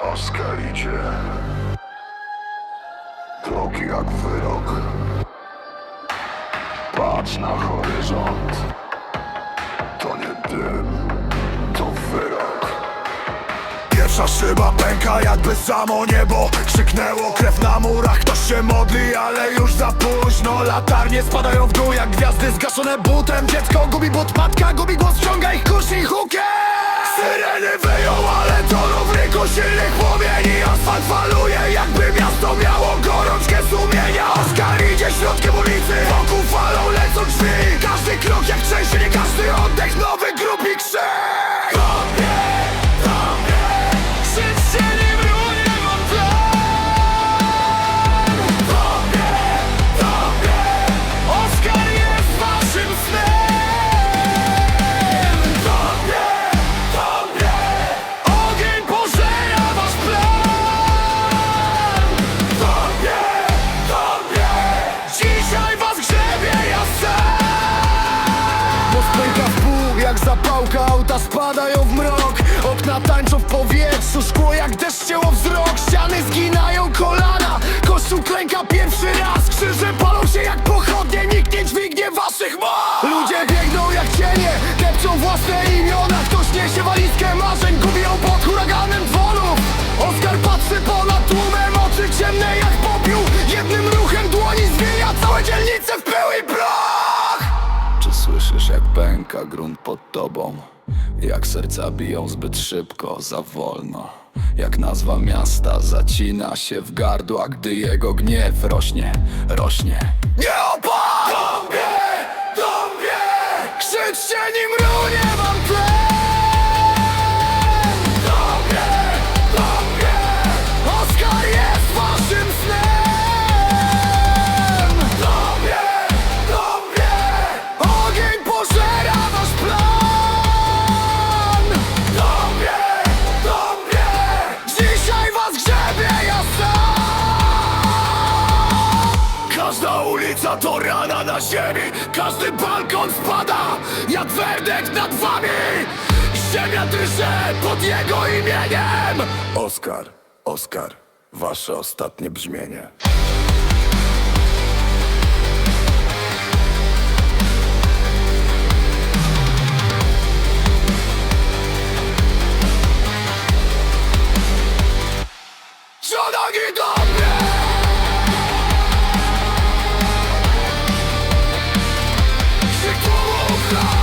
Oskar idzie. Drogi jak wyrok. Patrz na horyzont. To nie dym, to wyrok. Pierwsza szyba pęka jakby samo niebo Krzyknęło krew na murach, ktoś się modli, ale już za późno Latarnie spadają w dół jak gwiazdy zgaszone butem Dziecko gubi but, matka gubi głos, ściąga ich kurz i hukiem Syreny wyją, ale rynku silnych płomieni Asfalt faluje, auta spadają w mrok Okna tańczą w powietrzu, szkło jak deszcz cięło wzrok Ściany zginają kolana, kościół klęka pierwszy raz Krzyże palą się jak pochodnie, nikt nie dźwignie waszych moc. Ludzie biegną jak cienie, depczą własne imiona Ktoś niesie walizkę marzeń, gubi ją pod huraganem dzwonów. Oskar patrzy ponad tłumem, oczy ciemne jak popiół Jednym ruchem dłoni zmienia całe dzielnice w pył i proch. Czy słyszysz jak pęka grunt pod tobą? Jak serca biją zbyt szybko, za wolno Jak nazwa miasta zacina się w gardła Gdy jego gniew rośnie, rośnie Nie opadł! Do mnie! Krzyczcie nim ulica to rana na ziemi. Każdy balkon spada jak werdykt nad wami. Ziemia drży pod jego imieniem. Oskar, Oskar, wasze ostatnie brzmienie. Co love.